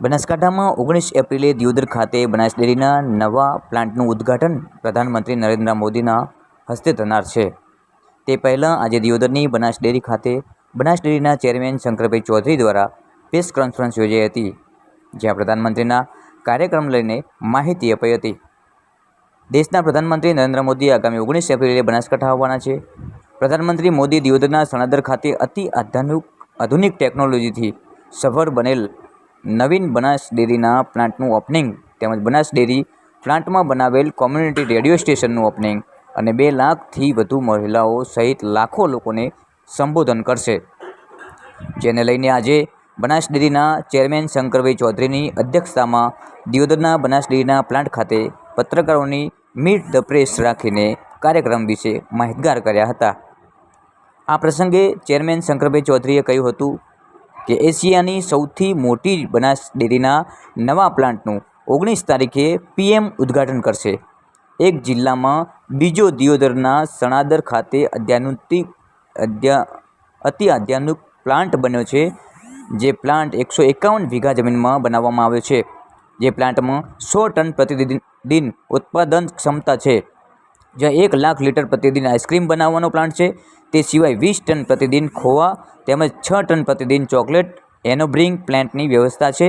બનાસકાંઠામાં ઓગણીસ એપ્રિલે દિયોદર ખાતે બનાસ ડેરીના નવા પ્લાન્ટનું ઉદ્ઘાટન પ્રધાનમંત્રી નરેન્દ્ર મોદીના હસ્તે થનાર છે. તે પહેલાં આજે દિયોદરની બનાસ ડેરી ખાતે બનાસ ડેરીના ચેરમેન શંકરભાઈ ચૌધરી દ્વારા પ્રેસ કોન્ફરન્સ યોજાઈ હતી, જ્યાં પ્રધાનમંત્રીના કાર્યક્રમ લઈને માહિતી અપાઈ હતી. દેશના પ્રધાનમંત્રી નરેન્દ્ર મોદી આગામી ઓગણીસ એપ્રિલે બનાસકાંઠા આવવાના છે. પ્રધાનમંત્રી મોદી દિયોદરના સણાદર ખાતે અતિ આધુનિક આધુનિક ટેકનોલોજીથી સફળ બનેલ નવીન બનાસ ડેરીના પ્લાન્ટનું ઓપનિંગ તેમજ બનાસ ડેરી પ્લાન્ટમાં બનાવેલ કોમ્યુનિટી રેડિયો સ્ટેશનનું ઓપનિંગ અને બે લાખથી વધુ મહિલાઓ સહિત લાખો લોકોને સંબોધન કરશે. જેને લઈને આજે બનાસ ડેરીના ચેરમેન શંકરભાઈ ચૌધરીની અધ્યક્ષતામાં દિયોદરના બનાસ ડેરીના પ્લાન્ટ ખાતે પત્રકારોની મીટ ધ પ્રેસ રાખીને કાર્યક્રમ વિશે માહિતગાર કર્યા હતા. આ પ્રસંગે ચેરમેન શંકરભાઈ ચૌધરીએ કહ્યું હતું કે એશિયાની સૌથી મોટી બનાસ ડેરીના નવા પ્લાન્ટનું ઓગણીસ તારીખે પીએમ ઉદ્ઘાટન કરશે. એક જિલ્લામાં બીજો દિયોદરના સણાદર ખાતે અત્યાધુનિક અધ્યા અતિ આધ્યાત્મિક પ્લાન્ટ બન્યો છે, જે પ્લાન્ટ એકસો એકાવન વીઘા જમીનમાં બનાવવામાં આવ્યો છે, જે પ્લાન્ટમાં સો ટન પ્રતિદિન દિન ઉત્પાદન ક્ષમતા છે. જ્યાં એક લાખ લીટર પ્રતિદિન આઈસ્ક્રીમ બનાવવાનો પ્લાન્ટ છે તે સિવાય વીસ ટન પ્રતિદિન ખોવા તેમજ છ ટન પ્રતિદિન ચોકલેટ એનોબ્રિંગ પ્લાન્ટની વ્યવસ્થા છે.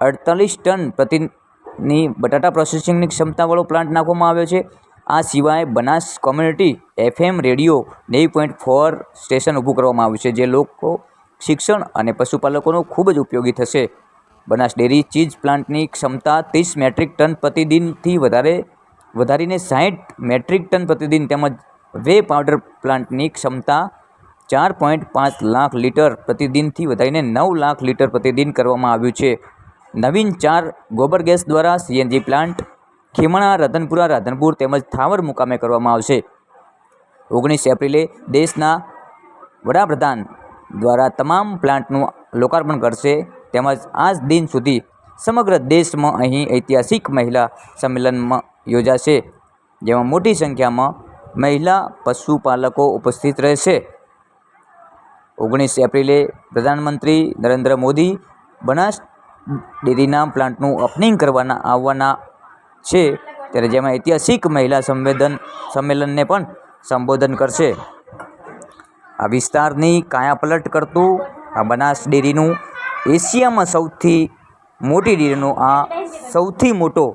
અડતાલીસ ટન પ્રતિની બટાટા પ્રોસેસિંગની ક્ષમતાવાળો પ્લાન્ટ નાખવામાં આવ્યો છે. આ સિવાય Banas community FM radio ninety point four station ઊભું કરવામાં આવ્યું છે, જે લોકો, શિક્ષણ અને પશુપાલકોનો ખૂબ જ ઉપયોગી થશે. બનાસ ડેરી ચીઝ પ્લાન્ટની ક્ષમતા ત્રીસ મેટ્રિક ટન પ્રતિદિનથી વધારે, વધારીને સાહીઠ મેટ્રિક ટન પ્રતિદિન તેમજ વે પાવડર પ્લાન્ટની ક્ષમતા ચાર પોઈન્ટ પાંચ લાખ લીટર પ્રતિદિનથી વધારીને નવ લાખ લીટર પ્રતિદિન કરવામાં આવ્યું છે. નવીન ચાર ગોબર ગેસ દ્વારા સીએનજી પ્લાન્ટ ખીમણા, રતનપુરા, રાધનપુર તેમજ થાવર મુકામે કરવામાં આવશે. ઓગણીસ એપ્રિલે દેશના વડાપ્રધાન દ્વારા તમામ પ્લાન્ટનું લોકાર્પણ કરશે. તેમજ આજ દિન સુધી સમગ્ર દેશમાં અહીં ઐતિહાસિક મહિલા સંમેલનમાં યોજાશે, જેમાં મોટી સંખ્યામાં મહિલા પશુપાલકો ઉપસ્થિત રહેશે. ઓગણીસ એપ્રિલે પ્રધાનમંત્રી નરેન્દ્ર મોદી બનાસ ડેરીના પ્લાન્ટનું ઓપનિંગ કરવાના આવવાના છે. ત્યારે જેમાં ઐતિહાસિક મહિલા સંવેદન સંમેલનને પણ સંબોધન કરશે. આ વિસ્તારની કાયાપલટ કરતું આ બનાસ ડેરીનું એશિયામાં સૌથી મોટી ડેરીનો આ સૌથી મોટો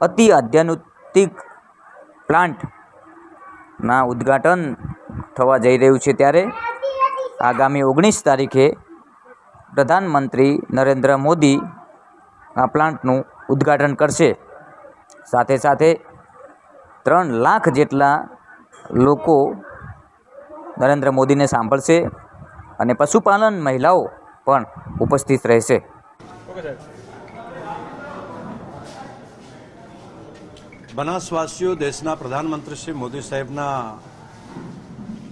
અતિ આધ્યાત્મિક પ્લાન્ટના ઉદ્ઘાટન થવા જઈ રહ્યું છે ત્યારે આગામી ઓગણીસ તારીખે પ્રધાનમંત્રી નરેન્દ્ર મોદી આ પ્લાન્ટનું ઉદ્ઘાટન કરશે. સાથે સાથે ત્રણ લાખ જેટલા લોકો નરેન્દ્ર મોદીને સાંભળશે અને પશુપાલન મહિલાઓ પણ ઉપસ્થિત રહેશે. બનાસવાસીઓ દેશના પ્રધાનમંત્રી શ્રી મોદી સાહેબના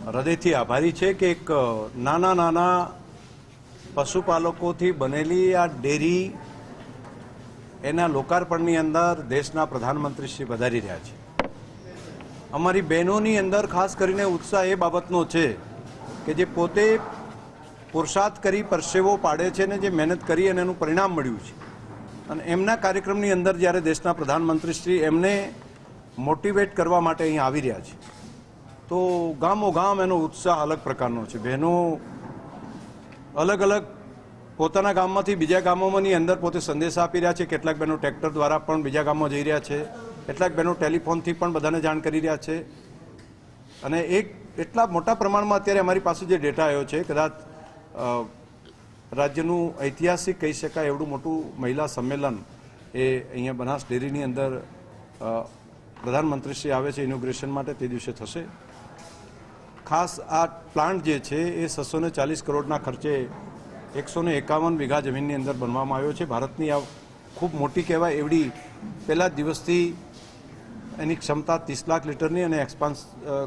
હૃદયથી આભારી છે કે એક નાના નાના પશુપાલકોથી બનેલી આ ડેરી એના લોકાર્પણની અંદર દેશના પ્રધાનમંત્રી શ્રી વધારી રહ્યા છે. અમારી બહેનોની અંદર ખાસ કરીને ઉત્સાહ એ બાબતનો છે કે જે પોતે પુરુષાર્થ કરી પરસેવો પાડે છે ને જે મહેનત કરી અને એનું પરિણામ મળ્યું છે. અને એમના કાર્યક્રમની અંદર જ્યારે દેશના પ્રધાનમંત્રી શ્રી એમને મોટિવેટ કરવા માટે અહીં આવી રહ્યા છે, તો ગામો ગામ એનો ઉત્સાહ અલગ પ્રકારનો છે. બહેનો અલગ અલગ પોતાના ગામમાંથી બીજા ગામોમાંની અંદર પોતે સંદેશ આપી રહ્યા છે. કેટલાક બહેનો ટ્રેક્ટર દ્વારા પણ બીજા ગામમાં જઈ રહ્યા છે. કેટલાક બહેનો ટેલિફોનથી પણ બધાને જાણ કરી રહ્યા છે. અને એક એટલા મોટા પ્રમાણમાં અત્યારે અમારી પાસે જે ડેટા આવ્યો છે, કદાચ રાજ્યનું ઐતિહાસિક કહી શકાય એવડું મોટું મહિલા સંમેલન એ અહીંયા બનાસ ડેરીની અંદર પ્રધાનમંત્રીશ્રી આવે છે ઇનોગ્રેશન માટે તે દિવસે થશે. ખાસ આ પ્લાન્ટ જે છે એ છસો ચાલીસ કરોડના ખર્ચે એકસો એકાવન વીઘા જમીનની અંદર બનવામાં આવ્યો છે. ભારતની આ ખૂબ મોટી કહેવાય એવડી પહેલા દિવસથી એની ક્ષમતા ત્રીસ લાખ લીટરની અને એક્સપાન્સ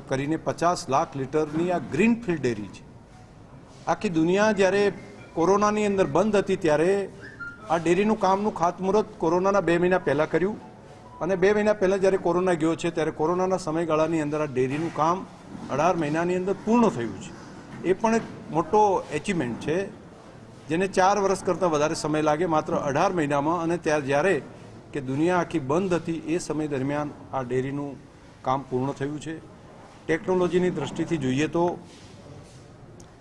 કરીને પચાસ લાખ લીટરની આ ગ્રીનફિલ્ડ ડેરી છે. આખી દુનિયા જ્યારે કોરોનાની અંદર બંધ હતી ત્યારે આ ડેરીનું કામનું ખાતમુહૂર્ત કોરોનાના બે મહિના પહેલાં કર્યું. અને બે મહિના પહેલાં જ્યારે કોરોના ગયો છે, ત્યારે કોરોનાના સમયગાળાની અંદર આ ડેરીનું કામ અઢાર મહિનાની અંદર પૂર્ણ થયું છે. એ પણ એક મોટો એચિવમેન્ટ છે, જેને ચાર વર્ષ કરતાં વધારે સમય લાગે, માત્ર અઢાર મહિનામાં. અને ત્યાં જ્યારે કે દુનિયા આખી બંધ હતી, એ સમય દરમિયાન આ ડેરીનું કામ પૂર્ણ થયું છે. ટેકનોલોજીની દ્રષ્ટિથી જોઈએ તો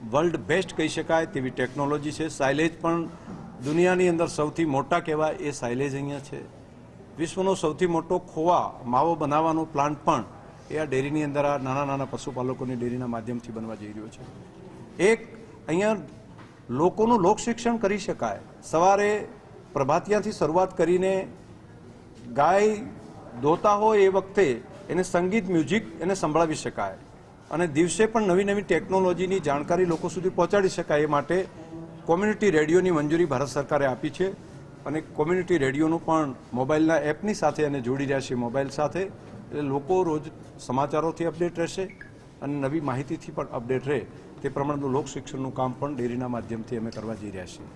વર્લ્ડ બેસ્ટ કહી શકાય તેવી ટેકનોલોજી છે. સાયલેજ પણ દુનિયાની અંદર સૌથી મોટા કહેવાય એ સાયલેજ અહીંયા છે. વિશ્વનો સૌથી મોટો ખોવા, માવો બનાવવાનો પ્લાન્ટ પણ એ આ ડેરીની અંદર આ નાના નાના પશુપાલકોની ડેરીના માધ્યમથી બનવા જઈ રહ્યો છે. એક અહીંયા લોકોનું લોક શિક્ષણ કરી શકાય. સવારે પ્રભાતિયાથી શરૂઆત કરીને ગાય દોતા હોય એ વખતે એને સંગીત મ્યુઝિક એને સંભળાવી શકાય. અને દિવસે પણ નવી નવી ટેકનોલોજીની જાણકારી લોકો સુધી પહોંચાડી શકાય એ માટે કોમ્યુનિટી રેડિયોની મંજૂરી ભારત સરકારે આપી છે અને કોમ્યુનિટી રેડિયોનું પણ મોબાઈલના એપની સાથે એને જોડી રહ્યા છે મોબાઈલ સાથે. એટલે લોકો રોજ સમાચારોથી અપડેટ રહેશે અને નવી માહિતીથી પણ અપડેટ રહે તે પ્રમાણેનું લોક શિક્ષણનું કામ પણ ડેરીના માધ્યમથી અમે કરવા જઈ રહ્યા છીએ.